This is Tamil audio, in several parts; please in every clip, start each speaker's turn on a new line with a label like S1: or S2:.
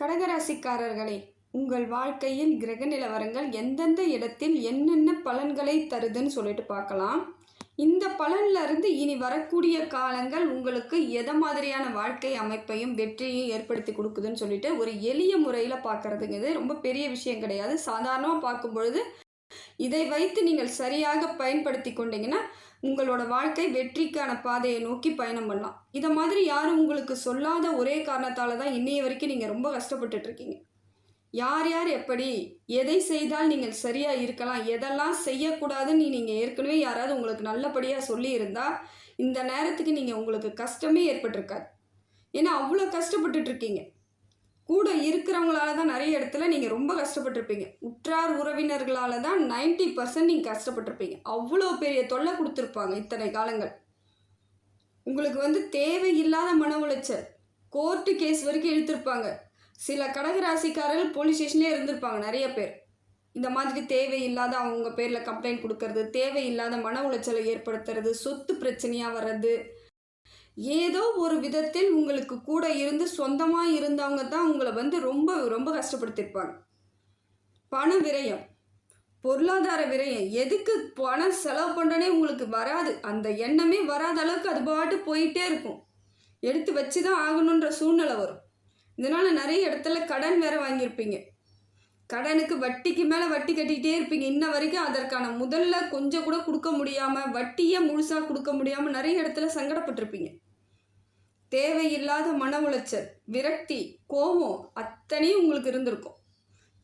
S1: கடகராசிக்காரர்களே உங்கள் வாழ்க்கையில் கிரக நிலவரங்கள் எந்தெந்த இடத்தில் என்னென்ன பலன்களை தருதுன்னு சொல்லிட்டு பார்க்கலாம் இந்த இருந்து இனி வரக்கூடிய காலங்கள் உங்களுக்கு எதை மாதிரியான வாழ்க்கை அமைப்பையும் வெற்றியையும் ஏற்படுத்தி கொடுக்குதுன்னு சொல்லிட்டு ஒரு எளிய முறையில் பார்க்குறதுங்கிறது ரொம்ப பெரிய விஷயம் கிடையாது சாதாரணமாக பார்க்கும் பொழுது இதை வைத்து நீங்கள் சரியாக பயன்படுத்தி கொண்டீங்கன்னா உங்களோட வாழ்க்கை வெற்றிக்கான பாதையை நோக்கி பயணம் பண்ணலாம் இதை மாதிரி யாரும் உங்களுக்கு சொல்லாத ஒரே காரணத்தால் தான் இன்னைய வரைக்கும் நீங்கள் ரொம்ப கஷ்டப்பட்டுட்ருக்கீங்க யார் யார் எப்படி எதை செய்தால் நீங்கள் சரியாக இருக்கலாம் எதெல்லாம் செய்யக்கூடாதுன்னு நீங்கள் ஏற்கனவே யாராவது உங்களுக்கு நல்லபடியாக சொல்லியிருந்தால் இந்த நேரத்துக்கு நீங்கள் உங்களுக்கு கஷ்டமே ஏற்பட்டிருக்காது ஏன்னா அவ்வளோ கஷ்டப்பட்டுட்ருக்கீங்க கூட இருக்கிறவங்களால தான் நிறைய இடத்துல நீங்கள் ரொம்ப கஷ்டப்பட்டிருப்பீங்க உற்றார் உறவினர்களால் தான் நைன்டி பர்சன்ட் நீங்கள் கஷ்டப்பட்டிருப்பீங்க அவ்வளோ பெரிய தொல்லை கொடுத்துருப்பாங்க இத்தனை காலங்கள் உங்களுக்கு வந்து தேவையில்லாத மன உளைச்சல் கோர்ட்டு கேஸ் வரைக்கும் இழுத்துருப்பாங்க சில கடகராசிக்காரர்கள் போலீஸ் ஸ்டேஷன்லேயே இருந்திருப்பாங்க நிறைய பேர் இந்த மாதிரி தேவையில்லாத அவங்க பேரில் கம்ப்ளைண்ட் கொடுக்கறது தேவையில்லாத மன உளைச்சலை ஏற்படுத்துறது சொத்து பிரச்சனையாக வர்றது ஏதோ ஒரு விதத்தில் உங்களுக்கு கூட இருந்து சொந்தமாக இருந்தவங்க தான் உங்களை வந்து ரொம்ப ரொம்ப கஷ்டப்படுத்திருப்பாங்க பண விரயம் பொருளாதார விரயம் எதுக்கு பணம் செலவு பண்ணுறனே உங்களுக்கு வராது அந்த எண்ணமே வராத அளவுக்கு அது பாட்டு போயிட்டே இருக்கும் எடுத்து வச்சு தான் ஆகணுன்ற சூழ்நிலை வரும் இதனால் நிறைய இடத்துல கடன் வேறு வாங்கியிருப்பீங்க கடனுக்கு வட்டிக்கு மேலே வட்டி கட்டிக்கிட்டே இருப்பீங்க இன்ன வரைக்கும் அதற்கான முதல்ல கொஞ்சம் கூட கொடுக்க முடியாமல் வட்டியை முழுசாக கொடுக்க முடியாமல் நிறைய இடத்துல சங்கடப்பட்டிருப்பீங்க தேவையில்லாத மன உளைச்சல் விரக்தி கோபம் அத்தனையும் உங்களுக்கு இருந்திருக்கும்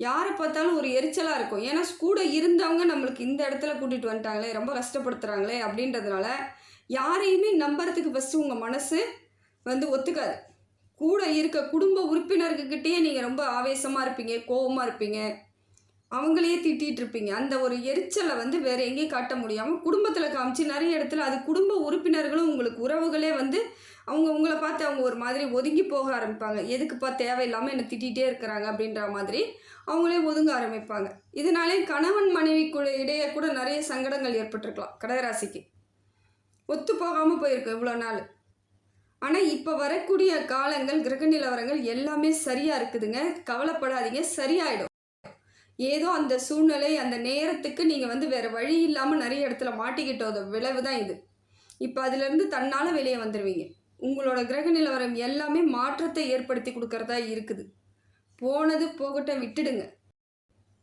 S1: யாரை பார்த்தாலும் ஒரு எரிச்சலாக இருக்கும் ஏன்னா கூட இருந்தவங்க நம்மளுக்கு இந்த இடத்துல கூட்டிகிட்டு வந்துட்டாங்களே ரொம்ப கஷ்டப்படுத்துகிறாங்களே அப்படின்றதுனால யாரையுமே நம்புறதுக்கு ஃபஸ்ட்டு உங்கள் மனசு வந்து ஒத்துக்காது கூட இருக்க குடும்ப உறுப்பினர்கிட்டயே நீங்கள் ரொம்ப ஆவேசமாக இருப்பீங்க கோபமாக இருப்பீங்க அவங்களையே திட்டிகிட்டு இருப்பீங்க அந்த ஒரு எரிச்சலை வந்து வேறு எங்கேயும் காட்ட முடியாமல் குடும்பத்தில் காமிச்சு நிறைய இடத்துல அது குடும்ப உறுப்பினர்களும் உங்களுக்கு உறவுகளே வந்து அவங்க உங்களை பார்த்து அவங்க ஒரு மாதிரி ஒதுங்கி போக ஆரம்பிப்பாங்க எதுக்குப்பா தேவையில்லாமல் என்னை திட்டிகிட்டே இருக்கிறாங்க அப்படின்ற மாதிரி அவங்களே ஒதுங்க ஆரம்பிப்பாங்க இதனாலே கணவன் மனைவி இடையே கூட நிறைய சங்கடங்கள் ஏற்பட்டிருக்கலாம் கடகராசிக்கு ஒத்து போகாமல் போயிருக்கோம் இவ்வளோ நாள் ஆனால் இப்போ வரக்கூடிய காலங்கள் கிரக நிலவரங்கள் எல்லாமே சரியாக இருக்குதுங்க கவலைப்படாதீங்க சரியாயிடும் ஏதோ அந்த சூழ்நிலை அந்த நேரத்துக்கு நீங்கள் வந்து வேறு வழி இல்லாமல் நிறைய இடத்துல மாட்டிக்கிட்டோத விளைவு தான் இது இப்போ அதுலேருந்து தன்னால் வெளியே வந்துடுவீங்க உங்களோட கிரக நிலவரம் எல்லாமே மாற்றத்தை ஏற்படுத்தி கொடுக்கறதா இருக்குது போனது போகட்ட விட்டுடுங்க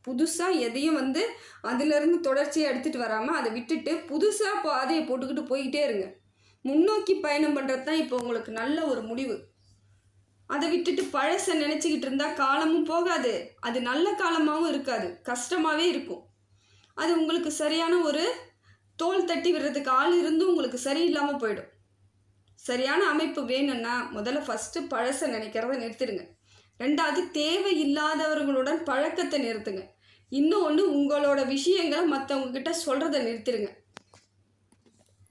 S1: புதுசாக எதையும் வந்து அதிலேருந்து தொடர்ச்சியை எடுத்துகிட்டு வராமல் அதை விட்டுட்டு புதுசாக பாதையை போட்டுக்கிட்டு போய்கிட்டே இருங்க முன்னோக்கி பயணம் பண்ணுறது தான் இப்போ உங்களுக்கு நல்ல ஒரு முடிவு அதை விட்டுட்டு பழசை நினச்சிக்கிட்டு இருந்தால் காலமும் போகாது அது நல்ல காலமாகவும் இருக்காது கஷ்டமாகவே இருக்கும் அது உங்களுக்கு சரியான ஒரு தோல் தட்டி விடுறதுக்கு ஆள் இருந்தும் உங்களுக்கு சரியில்லாமல் போயிடும் சரியான அமைப்பு வேணும்னா முதல்ல ஃபஸ்ட்டு பழசை நினைக்கிறத நிறுத்திடுங்க ரெண்டாவது தேவை இல்லாதவர்களுடன் பழக்கத்தை நிறுத்துங்க இன்னும் ஒன்று உங்களோட விஷயங்களை மற்றவங்க கிட்ட சொல்கிறத நிறுத்திடுங்க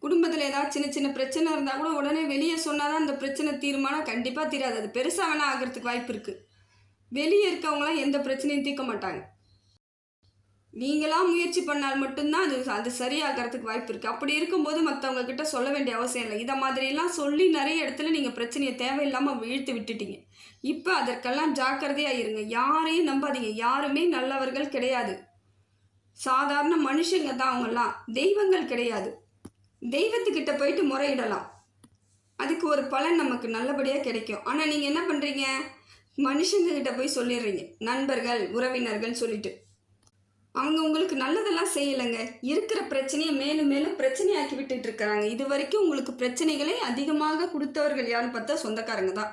S1: குடும்பத்தில் ஏதாவது சின்ன சின்ன பிரச்சனை இருந்தால் கூட உடனே வெளியே சொன்னால் தான் அந்த பிரச்சனை தீர்மானம் கண்டிப்பாக தீராது அது பெருசாக வேணால் ஆகிறதுக்கு வாய்ப்பு இருக்குது வெளியே இருக்கவங்களாம் எந்த பிரச்சனையும் தீர்க்க மாட்டாங்க நீங்களாக முயற்சி பண்ணால் மட்டும்தான் அது அது சரியாகிறதுக்கு வாய்ப்பு இருக்குது அப்படி இருக்கும்போது மற்றவங்க கிட்ட சொல்ல வேண்டிய அவசியம் இல்லை இதை மாதிரிலாம் சொல்லி நிறைய இடத்துல நீங்கள் பிரச்சனையை தேவையில்லாமல் இழுத்து விட்டுட்டீங்க இப்போ அதற்கெல்லாம் ஜாக்கிரதையாக இருங்க யாரையும் நம்பாதீங்க யாருமே நல்லவர்கள் கிடையாது சாதாரண மனுஷங்க தான் அவங்கெல்லாம் தெய்வங்கள் கிடையாது தெய்வத்துக்கிட்ட போயிட்டு முறையிடலாம் அதுக்கு ஒரு பலன் நமக்கு நல்லபடியாக கிடைக்கும் ஆனால் நீங்கள் என்ன பண்ணுறீங்க மனுஷங்கக்கிட்ட போய் சொல்லிடுறீங்க நண்பர்கள் உறவினர்கள் சொல்லிட்டு அவங்க உங்களுக்கு நல்லதெல்லாம் செய்யலைங்க இருக்கிற பிரச்சனையை மேலும் மேலும் பிரச்சனையாக்கி விட்டுட்டு இருக்கிறாங்க இது வரைக்கும் உங்களுக்கு பிரச்சனைகளை அதிகமாக கொடுத்தவர்கள் யாருன்னு பார்த்தா சொந்தக்காரங்க தான்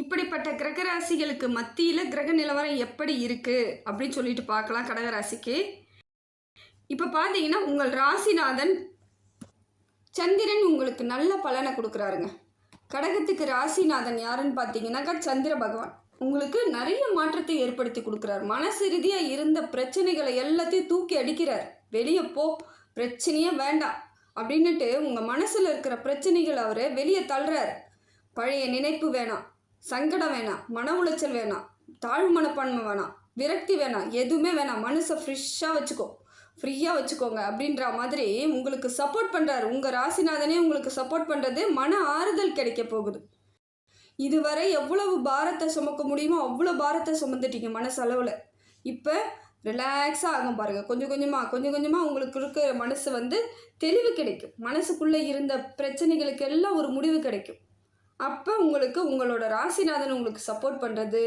S1: இப்படிப்பட்ட கிரகராசிகளுக்கு மத்தியில் கிரக நிலவரம் எப்படி இருக்குது அப்படின்னு சொல்லிட்டு பார்க்கலாம் கடகராசிக்கு இப்போ பார்த்தீங்கன்னா உங்கள் ராசிநாதன் சந்திரன் உங்களுக்கு நல்ல பலனை கொடுக்குறாருங்க கடகத்துக்கு ராசிநாதன் யாருன்னு பார்த்தீங்கன்னாக்கா சந்திர பகவான் உங்களுக்கு நிறைய மாற்றத்தை ஏற்படுத்தி கொடுக்குறாரு மனசு ரீதியாக இருந்த பிரச்சனைகளை எல்லாத்தையும் தூக்கி அடிக்கிறார் வெளியே போ பிரச்சனையே வேண்டாம் அப்படின்னுட்டு உங்கள் மனசில் இருக்கிற பிரச்சனைகளை அவர் வெளியே தள்ளுறார் பழைய நினைப்பு வேணாம் சங்கடம் வேணாம் மன உளைச்சல் வேணாம் தாழ்வு மனப்பான்மை வேணாம் விரக்தி வேணாம் எதுவுமே வேணாம் மனசை ஃப்ரெஷ்ஷாக வச்சுக்கோ ஃப்ரீயாக வச்சுக்கோங்க அப்படின்ற மாதிரி உங்களுக்கு சப்போர்ட் பண்ணுறாரு உங்கள் ராசிநாதனே உங்களுக்கு சப்போர்ட் பண்ணுறது மன ஆறுதல் கிடைக்க போகுது இதுவரை எவ்வளவு பாரத்தை சுமக்க முடியுமோ அவ்வளோ பாரத்தை சுமந்துட்டீங்க மனசளவில் இப்போ ரிலாக்ஸாக ஆகும் பாருங்கள் கொஞ்சம் கொஞ்சமாக கொஞ்சம் கொஞ்சமாக உங்களுக்கு இருக்கிற மனசு வந்து தெளிவு கிடைக்கும் மனசுக்குள்ளே இருந்த பிரச்சனைகளுக்கு எல்லாம் ஒரு முடிவு கிடைக்கும் அப்போ உங்களுக்கு உங்களோட ராசிநாதன் உங்களுக்கு சப்போர்ட் பண்ணுறது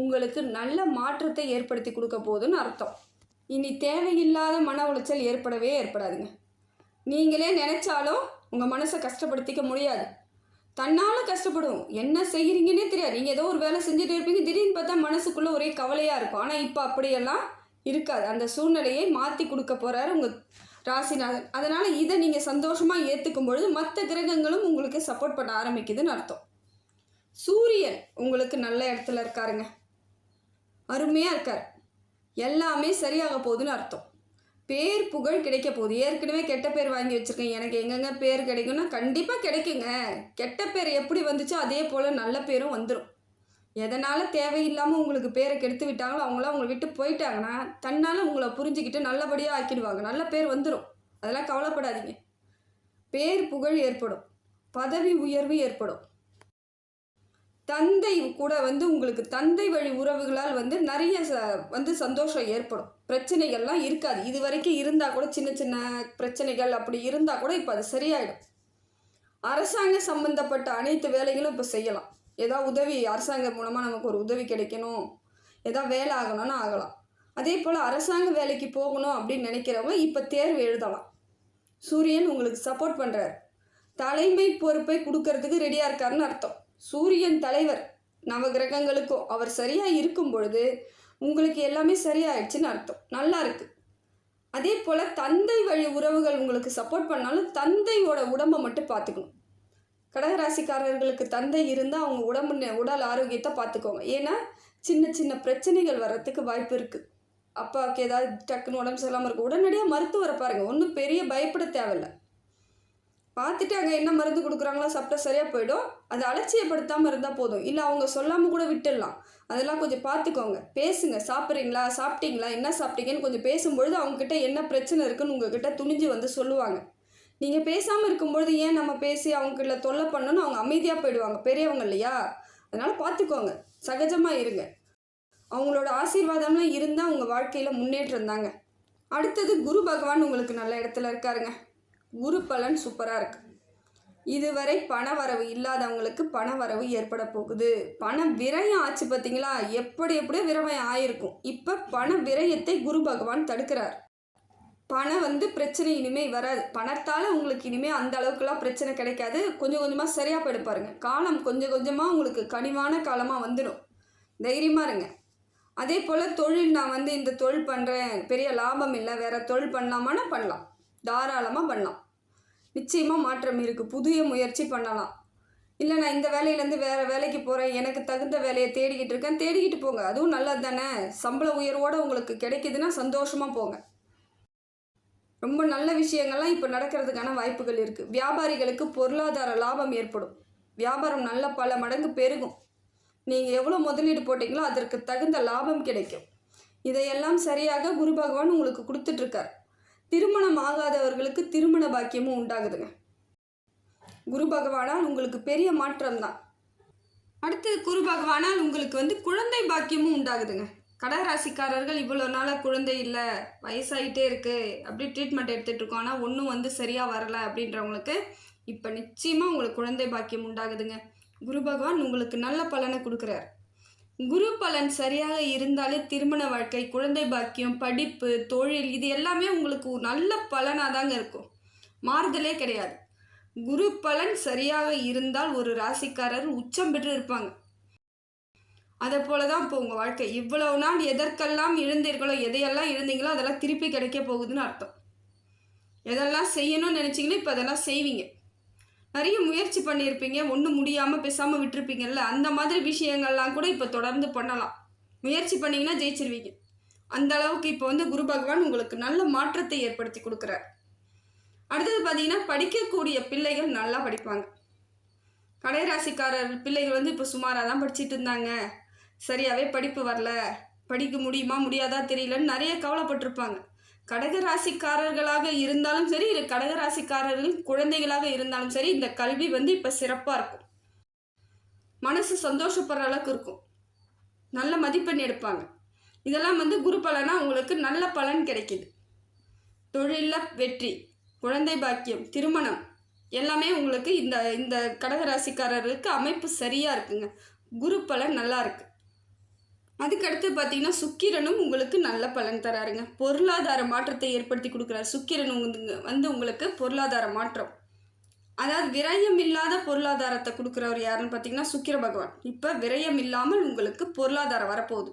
S1: உங்களுக்கு நல்ல மாற்றத்தை ஏற்படுத்தி கொடுக்க போகுதுன்னு அர்த்தம் இனி தேவையில்லாத மன உளைச்சல் ஏற்படவே ஏற்படாதுங்க நீங்களே நினச்சாலும் உங்கள் மனசை கஷ்டப்படுத்திக்க முடியாது தன்னால் கஷ்டப்படும் என்ன செய்கிறீங்கன்னே தெரியாது நீங்கள் ஏதோ ஒரு வேலை செஞ்சுட்டு இருப்பீங்க திடீர்னு பார்த்தா மனசுக்குள்ளே ஒரே கவலையாக இருக்கும் ஆனால் இப்போ அப்படியெல்லாம் இருக்காது அந்த சூழ்நிலையை மாற்றி கொடுக்க போகிறாரு உங்கள் ராசிநாதன் அதனால் இதை நீங்கள் சந்தோஷமாக ஏற்றுக்கும் பொழுது மற்ற கிரகங்களும் உங்களுக்கு சப்போர்ட் பண்ண ஆரம்பிக்குதுன்னு அர்த்தம் சூரியன் உங்களுக்கு நல்ல இடத்துல இருக்காருங்க அருமையாக இருக்கார் எல்லாமே சரியாக போகுதுன்னு அர்த்தம் பேர் புகழ் கிடைக்க போகுது ஏற்கனவே கெட்ட பேர் வாங்கி வச்சுருக்கேன் எனக்கு எங்கெங்கே பேர் கிடைக்கும்னா கண்டிப்பாக கிடைக்குங்க கெட்ட பேர் எப்படி வந்துச்சோ அதே போல் நல்ல பேரும் வந்துடும் எதனால் தேவையில்லாமல் உங்களுக்கு பேரை கெடுத்து விட்டாங்களோ அவங்களாம் உங்களை விட்டு போயிட்டாங்கன்னா தன்னால் உங்களை புரிஞ்சுக்கிட்டு நல்லபடியாக ஆக்கிடுவாங்க நல்ல பேர் வந்துடும் அதெல்லாம் கவலைப்படாதீங்க பேர் புகழ் ஏற்படும் பதவி உயர்வு ஏற்படும் தந்தை கூட வந்து உங்களுக்கு தந்தை வழி உறவுகளால் வந்து நிறைய ச வந்து சந்தோஷம் ஏற்படும் பிரச்சனைகள்லாம் இருக்காது இது வரைக்கும் இருந்தால் கூட சின்ன சின்ன பிரச்சனைகள் அப்படி இருந்தால் கூட இப்போ அது சரியாயிடும் அரசாங்க சம்மந்தப்பட்ட அனைத்து வேலைகளும் இப்போ செய்யலாம் ஏதாவது உதவி அரசாங்கம் மூலமாக நமக்கு ஒரு உதவி கிடைக்கணும் ஏதாவது வேலை ஆகணும்னு ஆகலாம் அதே போல் அரசாங்க வேலைக்கு போகணும் அப்படின்னு நினைக்கிறவங்க இப்போ தேர்வு எழுதலாம் சூரியன் உங்களுக்கு சப்போர்ட் பண்ணுறார் தலைமை பொறுப்பை கொடுக்கறதுக்கு ரெடியாக இருக்காருன்னு அர்த்தம் சூரியன் தலைவர் நவகிரகங்களுக்கும் அவர் சரியாக இருக்கும் பொழுது உங்களுக்கு எல்லாமே சரியாயிடுச்சுன்னு அர்த்தம் நல்லா இருக்குது அதே போல் தந்தை வழி உறவுகள் உங்களுக்கு சப்போர்ட் பண்ணாலும் தந்தையோட உடம்பை மட்டும் பார்த்துக்கணும் கடகராசிக்காரர்களுக்கு தந்தை இருந்தால் அவங்க உடம்பு உடல் ஆரோக்கியத்தை பார்த்துக்கோங்க ஏன்னா சின்ன சின்ன பிரச்சனைகள் வர்றதுக்கு வாய்ப்பு இருக்குது அப்பாவுக்கு ஏதாவது டக்குன்னு உடம்பு சொல்லாமல் இருக்கும் உடனடியாக மருத்துவரை பாருங்கள் ஒன்றும் பெரிய பயப்பட தேவையில்லை பார்த்துட்டு அங்கே என்ன மருந்து கொடுக்குறாங்களோ சாப்பிட்டா சரியாக போயிடும் அதை அலட்சியப்படுத்தாமல் இருந்தால் போதும் இல்லை அவங்க சொல்லாமல் கூட விட்டுடலாம் அதெல்லாம் கொஞ்சம் பார்த்துக்கோங்க பேசுங்க சாப்பிட்றீங்களா சாப்பிட்டீங்களா என்ன சாப்பிட்டீங்கன்னு கொஞ்சம் பேசும்பொழுது அவங்கக்கிட்ட என்ன பிரச்சனை இருக்குன்னு உங்ககிட்ட துணிஞ்சு வந்து சொல்லுவாங்க நீங்கள் பேசாமல் இருக்கும்பொழுது ஏன் நம்ம பேசி அவங்ககிட்ட தொல்லை பண்ணணும்னு அவங்க அமைதியாக போயிடுவாங்க பெரியவங்க இல்லையா அதனால் பார்த்துக்கோங்க சகஜமாக இருங்க அவங்களோட ஆசீர்வாதம்லாம் இருந்தால் உங்கள் வாழ்க்கையில் முன்னேற்றம் தாங்க அடுத்தது குரு பகவான் உங்களுக்கு நல்ல இடத்துல இருக்காருங்க குரு பலன் சூப்பராக இருக்குது இதுவரை பண வரவு இல்லாதவங்களுக்கு பண வரவு ஏற்பட போகுது பண விரயம் ஆச்சு பார்த்தீங்களா எப்படி எப்படியோ விரவம் ஆயிருக்கும் இப்போ பண விரயத்தை குரு பகவான் தடுக்கிறார் பணம் வந்து பிரச்சனை இனிமேல் வராது பணத்தால் உங்களுக்கு இனிமேல் அந்த அளவுக்குலாம் பிரச்சனை கிடைக்காது கொஞ்சம் கொஞ்சமாக சரியாக போயிட்டு பாருங்க காலம் கொஞ்சம் கொஞ்சமாக உங்களுக்கு கனிவான காலமாக வந்துடும் தைரியமாக இருங்க அதே போல் தொழில் நான் வந்து இந்த தொழில் பண்ணுறேன் பெரிய லாபம் இல்லை வேறு தொழில் பண்ணலாமான்னா பண்ணலாம் தாராளமாக பண்ணலாம் நிச்சயமாக மாற்றம் இருக்குது புதிய முயற்சி பண்ணலாம் இல்லை நான் இந்த வேலையிலேருந்து வேறு வேலைக்கு போகிறேன் எனக்கு தகுந்த வேலையை தேடிக்கிட்டு இருக்கேன் தேடிக்கிட்டு போங்க அதுவும் நல்லது தானே சம்பள உயர்வோடு உங்களுக்கு கிடைக்கிதுன்னா சந்தோஷமாக போங்க ரொம்ப நல்ல விஷயங்கள்லாம் இப்போ நடக்கிறதுக்கான வாய்ப்புகள் இருக்குது வியாபாரிகளுக்கு பொருளாதார லாபம் ஏற்படும் வியாபாரம் நல்ல பல மடங்கு பெருகும் நீங்கள் எவ்வளோ முதலீடு போட்டிங்களோ அதற்கு தகுந்த லாபம் கிடைக்கும் இதையெல்லாம் சரியாக குரு பகவான் உங்களுக்கு கொடுத்துட்ருக்கார் திருமணம் ஆகாதவர்களுக்கு திருமண பாக்கியமும் உண்டாகுதுங்க குரு பகவானால் உங்களுக்கு பெரிய மாற்றம் தான் அடுத்தது குரு பகவானால் உங்களுக்கு வந்து குழந்தை பாக்கியமும் உண்டாகுதுங்க கடகராசிக்காரர்கள் இவ்வளோ நாளாக குழந்தை இல்லை வயசாகிட்டே இருக்குது அப்படி ட்ரீட்மெண்ட் எடுத்துகிட்டு இருக்கோம் ஆனால் ஒன்றும் வந்து சரியாக வரலை அப்படின்றவங்களுக்கு இப்போ நிச்சயமாக உங்களுக்கு குழந்தை பாக்கியம் உண்டாகுதுங்க குரு பகவான் உங்களுக்கு நல்ல பலனை கொடுக்குறாரு குரு பலன் சரியாக இருந்தாலே திருமண வாழ்க்கை குழந்தை பாக்கியம் படிப்பு தொழில் இது எல்லாமே உங்களுக்கு நல்ல பலனாக தாங்க இருக்கும் மாறுதலே கிடையாது குரு பலன் சரியாக இருந்தால் ஒரு ராசிக்காரர் உச்சம் பெற்று இருப்பாங்க அதை போல தான் இப்போ உங்கள் வாழ்க்கை இவ்வளவு நாள் எதற்கெல்லாம் இழந்தீர்களோ எதையெல்லாம் இழந்தீங்களோ அதெல்லாம் திருப்பி கிடைக்க போகுதுன்னு அர்த்தம் எதெல்லாம் செய்யணும்னு நினச்சிங்கன்னா இப்போ அதெல்லாம் செய்வீங்க நிறைய முயற்சி பண்ணியிருப்பீங்க ஒன்றும் முடியாமல் பேசாமல் விட்டுருப்பீங்கல்ல அந்த மாதிரி விஷயங்கள்லாம் கூட இப்போ தொடர்ந்து பண்ணலாம் முயற்சி பண்ணிங்கன்னா ஜெயிச்சிருவீங்க அந்த அளவுக்கு இப்போ வந்து குரு பகவான் உங்களுக்கு நல்ல மாற்றத்தை ஏற்படுத்தி கொடுக்குறார் அடுத்தது பார்த்தீங்கன்னா படிக்கக்கூடிய பிள்ளைகள் நல்லா படிப்பாங்க கடைராசிக்காரர் பிள்ளைகள் வந்து இப்போ சுமாராக தான் படிச்சுட்டு இருந்தாங்க சரியாகவே படிப்பு வரல படிக்க முடியுமா முடியாதா தெரியலன்னு நிறைய கவலைப்பட்டிருப்பாங்க கடகராசிக்காரர்களாக இருந்தாலும் சரி இல்லை கடகராசிக்காரர்கள் குழந்தைகளாக இருந்தாலும் சரி இந்த கல்வி வந்து இப்போ சிறப்பாக இருக்கும் மனசு சந்தோஷப்படுற அளவுக்கு இருக்கும் நல்ல மதிப்பெண் எடுப்பாங்க இதெல்லாம் வந்து குரு பலனாக உங்களுக்கு நல்ல பலன் கிடைக்கிது தொழிலில் வெற்றி குழந்தை பாக்கியம் திருமணம் எல்லாமே உங்களுக்கு இந்த இந்த கடகராசிக்காரர்களுக்கு அமைப்பு சரியாக இருக்குங்க குரு பலன் நல்லா அதுக்கடுத்து பார்த்தீங்கன்னா சுக்கிரனும் உங்களுக்கு நல்ல பலன் தராருங்க பொருளாதார மாற்றத்தை ஏற்படுத்தி கொடுக்குறாரு சுக்கிரன் வந்து உங்களுக்கு பொருளாதார மாற்றம் அதாவது விரயம் இல்லாத பொருளாதாரத்தை கொடுக்குறவர் யாருன்னு பார்த்தீங்கன்னா சுக்கிர பகவான் இப்போ விரயம் இல்லாமல் உங்களுக்கு பொருளாதாரம் வரப்போகுது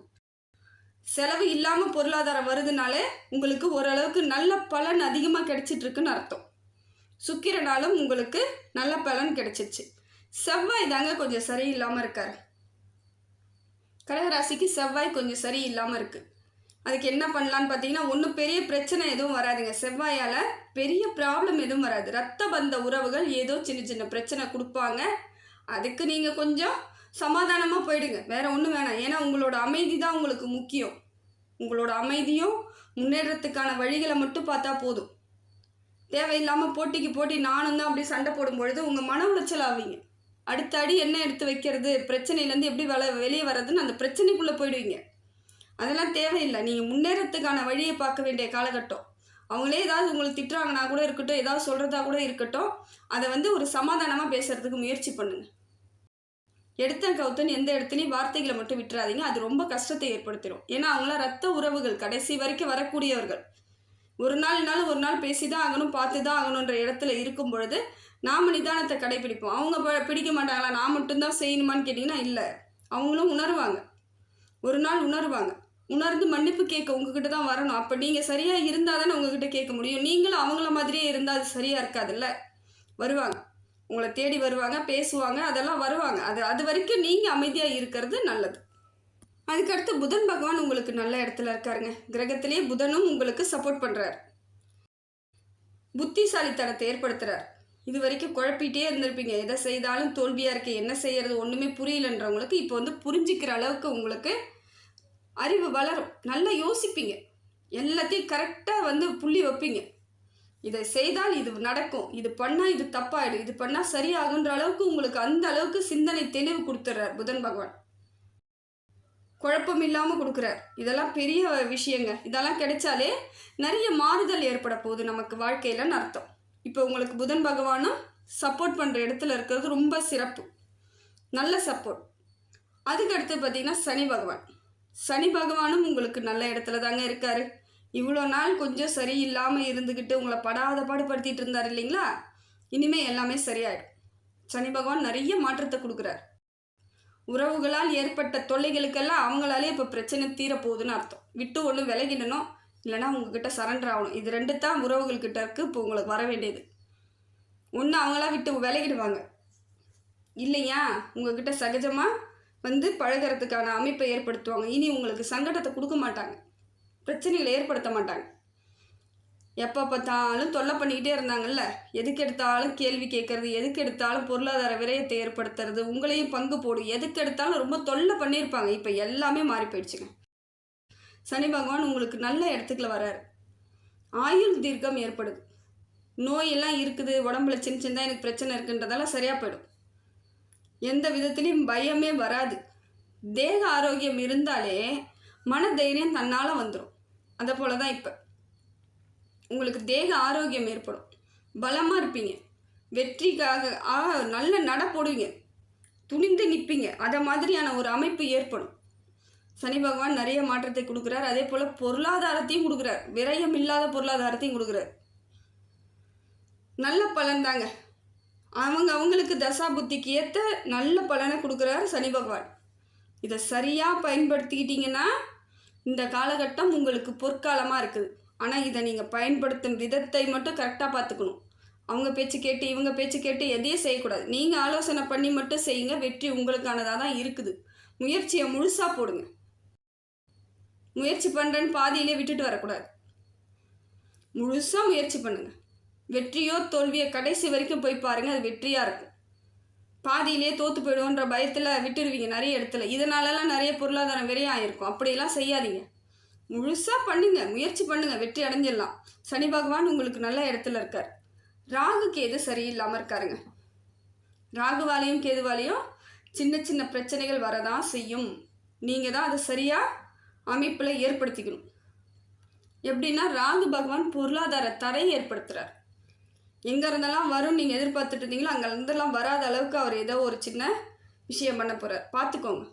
S1: செலவு இல்லாமல் பொருளாதாரம் வருதுனாலே உங்களுக்கு ஓரளவுக்கு நல்ல பலன் அதிகமாக கிடைச்சிட்ருக்குன்னு அர்த்தம் சுக்கிரனாலும் உங்களுக்கு நல்ல பலன் கிடைச்சிச்சு செவ்வாய் தாங்க கொஞ்சம் சரியில்லாமல் இருக்கார் கடகராசிக்கு செவ்வாய் கொஞ்சம் சரி இல்லாமல் இருக்குது அதுக்கு என்ன பண்ணலான்னு பார்த்தீங்கன்னா ஒன்றும் பெரிய பிரச்சனை எதுவும் வராதுங்க செவ்வாயால் பெரிய ப்ராப்ளம் எதுவும் வராது ரத்த பந்த உறவுகள் ஏதோ சின்ன சின்ன பிரச்சனை கொடுப்பாங்க அதுக்கு நீங்கள் கொஞ்சம் சமாதானமாக போயிடுங்க வேறு ஒன்றும் வேணாம் ஏன்னா உங்களோட அமைதி தான் உங்களுக்கு முக்கியம் உங்களோட அமைதியும் முன்னேறத்துக்கான வழிகளை மட்டும் பார்த்தா போதும் தேவையில்லாமல் போட்டிக்கு போட்டி நானும் தான் அப்படி சண்டை போடும் பொழுது உங்கள் மன உளைச்சல் ஆவீங்க அடுத்த அடி என்ன எடுத்து வைக்கிறது பிரச்சனையிலேருந்து எப்படி வள வெளியே வர்றதுன்னு அந்த பிரச்சனைக்குள்ளே போயிடுவீங்க அதெல்லாம் தேவையில்லை நீங்கள் முன்னேறத்துக்கான வழியை பார்க்க வேண்டிய காலகட்டம் அவங்களே ஏதாவது உங்களை திட்டுறாங்கன்னா கூட இருக்கட்டும் ஏதாவது சொல்கிறதா கூட இருக்கட்டும் அதை வந்து ஒரு சமாதானமாக பேசுகிறதுக்கு முயற்சி பண்ணுங்கள் எடுத்த கவுத்தன் எந்த இடத்துலையும் வார்த்தைகளை மட்டும் விட்டுறாதீங்க அது ரொம்ப கஷ்டத்தை ஏற்படுத்திடும் ஏன்னா அவங்களாம் ரத்த உறவுகள் கடைசி வரைக்கும் வரக்கூடியவர்கள் ஒரு நாள்னாலும் ஒரு நாள் பேசி தான் ஆகணும் பார்த்து தான் ஆகணுன்ற இடத்துல இருக்கும் பொழுது நாம் நிதானத்தை கடைபிடிப்போம் அவங்க பிடிக்க மாட்டாங்களா நான் மட்டும்தான் செய்யணுமான்னு கேட்டிங்கன்னா இல்லை அவங்களும் உணர்வாங்க ஒரு நாள் உணர்வாங்க உணர்ந்து மன்னிப்பு கேட்க உங்ககிட்ட தான் வரணும் அப்போ நீங்கள் சரியாக இருந்தால் தானே உங்ககிட்ட கேட்க முடியும் நீங்களும் அவங்கள மாதிரியே இருந்தால் அது சரியாக இருக்காதுல்ல வருவாங்க உங்களை தேடி வருவாங்க பேசுவாங்க அதெல்லாம் வருவாங்க அது அது வரைக்கும் நீங்கள் அமைதியாக இருக்கிறது நல்லது அதுக்கடுத்து புதன் பகவான் உங்களுக்கு நல்ல இடத்துல இருக்காருங்க கிரகத்திலேயே புதனும் உங்களுக்கு சப்போர்ட் பண்ணுறார் புத்திசாலித்தனத்தை ஏற்படுத்துகிறார் இது வரைக்கும் குழப்பிட்டே இருந்திருப்பீங்க எதை செய்தாலும் தோல்வியாக இருக்குது என்ன செய்கிறது ஒன்றுமே புரியலன்றவங்களுக்கு இப்போ வந்து புரிஞ்சிக்கிற அளவுக்கு உங்களுக்கு அறிவு வளரும் நல்லா யோசிப்பீங்க எல்லாத்தையும் கரெக்டாக வந்து புள்ளி வைப்பீங்க இதை செய்தால் இது நடக்கும் இது பண்ணால் இது தப்பாயிடும் இது பண்ணால் சரியாகுன்ற அளவுக்கு உங்களுக்கு அந்த அளவுக்கு சிந்தனை தெளிவு கொடுத்துட்றார் புதன் பகவான் குழப்பம் இல்லாமல் கொடுக்குறார் இதெல்லாம் பெரிய விஷயங்க இதெல்லாம் கிடைச்சாலே நிறைய மாறுதல் ஏற்பட போகுது நமக்கு வாழ்க்கையிலன்னு அர்த்தம் இப்போ உங்களுக்கு புதன் பகவானும் சப்போர்ட் பண்ணுற இடத்துல இருக்கிறது ரொம்ப சிறப்பு நல்ல சப்போர்ட் அதுக்கடுத்து பார்த்தீங்கன்னா சனி பகவான் சனி பகவானும் உங்களுக்கு நல்ல இடத்துல தாங்க இருக்கார் இவ்வளோ நாள் கொஞ்சம் சரியில்லாமல் இருந்துக்கிட்டு உங்களை படாத பாடுபடுத்திட்டு இருந்தார் இல்லைங்களா இனிமேல் எல்லாமே சரியாயிடும் சனி பகவான் நிறைய மாற்றத்தை கொடுக்குறார் உறவுகளால் ஏற்பட்ட தொல்லைகளுக்கெல்லாம் அவங்களாலே இப்போ பிரச்சனை தீரப்போகுதுன்னு அர்த்தம் விட்டு ஒன்று விலகிடணும் இல்லைனா உங்ககிட்ட சரண்டர் ஆகணும் இது ரெண்டு தான் உறவுகள்கிட்ட இருக்குது இப்போ உங்களுக்கு வர வேண்டியது ஒன்று அவங்களாம் விட்டு விலகிடுவாங்க இல்லையா உங்ககிட்ட சகஜமாக வந்து பழகிறதுக்கான அமைப்பை ஏற்படுத்துவாங்க இனி உங்களுக்கு சங்கடத்தை கொடுக்க மாட்டாங்க பிரச்சனைகளை ஏற்படுத்த மாட்டாங்க எப்போ பார்த்தாலும் தொல்லை பண்ணிக்கிட்டே இருந்தாங்கல்ல எதுக்கு எடுத்தாலும் கேள்வி கேட்குறது எதுக்கு எடுத்தாலும் பொருளாதார விரயத்தை ஏற்படுத்துறது உங்களையும் பங்கு போடும் எதுக்கு எடுத்தாலும் ரொம்ப தொல்லை பண்ணியிருப்பாங்க இப்போ எல்லாமே மாறி போயிடுச்சுங்க சனி பகவான் உங்களுக்கு நல்ல இடத்துக்குள்ள வராரு ஆயுள் தீர்க்கம் ஏற்படுது நோயெல்லாம் இருக்குது உடம்புல சின்ன சின்னதாக எனக்கு பிரச்சனை இருக்குன்றதெல்லாம் சரியாக போயிடும் எந்த விதத்துலேயும் பயமே வராது தேக ஆரோக்கியம் இருந்தாலே மன தைரியம் தன்னால் வந்துடும் அதை போல தான் இப்போ உங்களுக்கு தேக ஆரோக்கியம் ஏற்படும் பலமாக இருப்பீங்க வெற்றிக்காக ஆ நல்ல நட போடுவீங்க துணிந்து நிற்பீங்க அதை மாதிரியான ஒரு அமைப்பு ஏற்படும் சனி பகவான் நிறைய மாற்றத்தை கொடுக்குறார் அதே போல் பொருளாதாரத்தையும் கொடுக்குறார் விரயம் இல்லாத பொருளாதாரத்தையும் கொடுக்குறார் நல்ல பலன் தாங்க அவங்க அவங்களுக்கு தசா புத்திக்கு ஏற்ற நல்ல பலனை கொடுக்குறாரு சனி பகவான் இதை சரியாக பயன்படுத்திக்கிட்டிங்கன்னா இந்த காலகட்டம் உங்களுக்கு பொற்காலமாக இருக்குது ஆனால் இதை நீங்கள் பயன்படுத்தும் விதத்தை மட்டும் கரெக்டாக பார்த்துக்கணும் அவங்க பேச்சு கேட்டு இவங்க பேச்சு கேட்டு எதையும் செய்யக்கூடாது நீங்கள் ஆலோசனை பண்ணி மட்டும் செய்யுங்க வெற்றி உங்களுக்கானதாக தான் இருக்குது முயற்சியை முழுசாக போடுங்க முயற்சி பண்ணுறேன்னு பாதியிலே விட்டுட்டு வரக்கூடாது முழுசாக முயற்சி பண்ணுங்க வெற்றியோ தோல்வியோ கடைசி வரைக்கும் போய் பாருங்கள் அது வெற்றியாக இருக்கும் பாதியிலே தோற்று போயிடுவோன்ற பயத்தில் விட்டுருவீங்க நிறைய இடத்துல இதனாலலாம் நிறைய பொருளாதாரம் விரையும் ஆயிருக்கும் அப்படியெல்லாம் செய்யாதீங்க முழுசாக பண்ணுங்கள் முயற்சி பண்ணுங்கள் வெற்றி அடைஞ்சிடலாம் சனி பகவான் உங்களுக்கு நல்ல இடத்துல இருக்கார் ராகு கேது சரியில்லாமல் இருக்காருங்க ராகுவாலையும் கேதுவாலையும் சின்ன சின்ன பிரச்சனைகள் வரதான் செய்யும் நீங்கள் தான் அதை சரியாக அமைப்பில் ஏற்படுத்திக்கணும் எப்படின்னா ராகு பகவான் பொருளாதார தரை ஏற்படுத்துகிறார் எங்கே இருந்தெல்லாம் வரும் நீங்கள் எதிர்பார்த்துட்டு இருந்தீங்களோ அங்கே இருந்தெல்லாம் வராத அளவுக்கு அவர் ஏதோ ஒரு சின்ன விஷயம் பண்ண போகிறார் பார்த்துக்கோங்க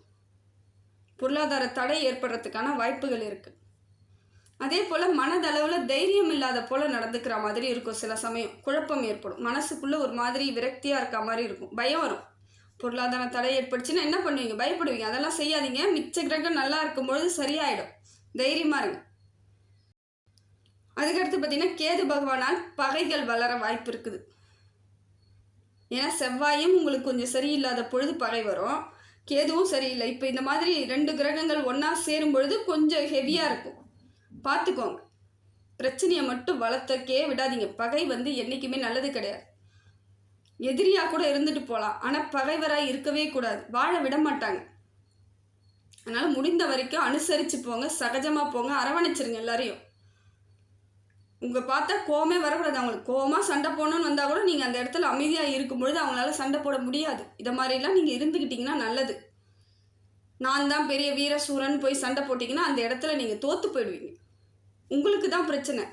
S1: பொருளாதார தடை ஏற்படுறதுக்கான வாய்ப்புகள் இருக்குது அதே போல் மனதளவில் தைரியம் இல்லாத போல் நடந்துக்கிற மாதிரி இருக்கும் சில சமயம் குழப்பம் ஏற்படும் மனசுக்குள்ளே ஒரு மாதிரி விரக்தியாக இருக்க மாதிரி இருக்கும் பயம் வரும் பொருளாதார தடை ஏற்படுச்சுன்னா என்ன பண்ணுவீங்க பயப்படுவீங்க அதெல்லாம் செய்யாதீங்க மிச்ச கிரகம் நல்லா இருக்கும்பொழுது சரியாயிடும் தைரியமாக இருங்க அதுக்கடுத்து பார்த்தீங்கன்னா கேது பகவானால் பகைகள் வளர வாய்ப்பு இருக்குது ஏன்னா செவ்வாயும் உங்களுக்கு கொஞ்சம் சரியில்லாத பொழுது பகை வரும் கேதுவும் சரியில்லை இப்போ இந்த மாதிரி ரெண்டு கிரகங்கள் ஒன்றா சேரும் பொழுது கொஞ்சம் ஹெவியாக இருக்கும் பார்த்துக்கோங்க பிரச்சனையை மட்டும் வளர்த்தக்கே விடாதீங்க பகை வந்து என்றைக்குமே நல்லது கிடையாது எதிரியாக கூட இருந்துட்டு போகலாம் ஆனால் பகைவராக இருக்கவே கூடாது வாழ விட மாட்டாங்க அதனால் முடிந்த வரைக்கும் அனுசரித்து போங்க சகஜமாக போங்க அரவணைச்சிருங்க எல்லாரையும் உங்கள் பார்த்தா கோமே வரக்கூடாது அவங்களுக்கு கோமாக சண்டை போடணுன்னு வந்தால் கூட நீங்கள் அந்த இடத்துல அமைதியாக இருக்கும் பொழுது அவங்களால சண்டை போட முடியாது இதை மாதிரிலாம் நீங்கள் இருந்துக்கிட்டிங்கன்னா நல்லது நான் தான் பெரிய வீர சூரன் போய் சண்டை போட்டிங்கன்னா அந்த இடத்துல நீங்கள் தோற்று போயிடுவீங்க உங்களுக்கு தான் பிரச்சனை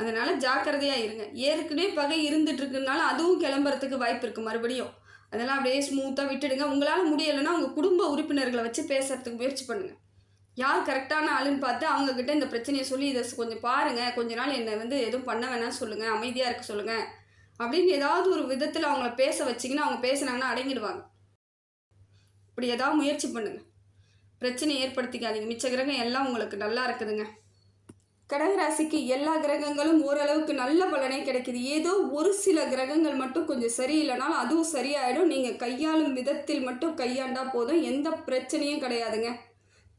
S1: அதனால் ஜாக்கிரதையாக இருங்க ஏற்கனவே பகை இருந்துகிட்ருக்குனால அதுவும் கிளம்புறதுக்கு வாய்ப்பு இருக்குது மறுபடியும் அதெல்லாம் அப்படியே ஸ்மூத்தாக விட்டுடுங்க உங்களால் முடியலைன்னா உங்கள் குடும்ப உறுப்பினர்களை வச்சு பேசுகிறதுக்கு முயற்சி பண்ணுங்கள் யார் கரெக்டான ஆளுன்னு பார்த்து அவங்கக்கிட்ட இந்த பிரச்சனையை சொல்லி இதை கொஞ்சம் பாருங்கள் கொஞ்ச நாள் என்னை வந்து எதுவும் பண்ண வேணாம் சொல்லுங்கள் அமைதியாக இருக்க சொல்லுங்கள் அப்படின்னு ஏதாவது ஒரு விதத்தில் அவங்கள பேச வச்சிங்கன்னா அவங்க பேசுனாங்கன்னா அடங்கிடுவாங்க இப்படி ஏதாவது முயற்சி பண்ணுங்கள் பிரச்சனை ஏற்படுத்திக்காதீங்க மிச்ச கிரகம் எல்லாம் உங்களுக்கு நல்லா இருக்குதுங்க கடகராசிக்கு எல்லா கிரகங்களும் ஓரளவுக்கு நல்ல பலனே கிடைக்கிது ஏதோ ஒரு சில கிரகங்கள் மட்டும் கொஞ்சம் சரியில்லைனாலும் அதுவும் சரியாயிடும் நீங்கள் கையாளும் விதத்தில் மட்டும் கையாண்டா போதும் எந்த பிரச்சனையும் கிடையாதுங்க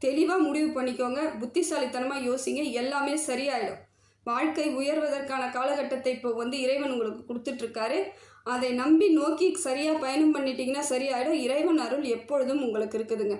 S1: தெளிவாக முடிவு பண்ணிக்கோங்க புத்திசாலித்தனமாக யோசிங்க எல்லாமே சரியாயிடும் வாழ்க்கை உயர்வதற்கான காலகட்டத்தை இப்போ வந்து இறைவன் உங்களுக்கு கொடுத்துட்ருக்காரு அதை நம்பி நோக்கி சரியாக பயணம் பண்ணிட்டீங்கன்னா சரியாயிடும் இறைவன் அருள் எப்பொழுதும் உங்களுக்கு இருக்குதுங்க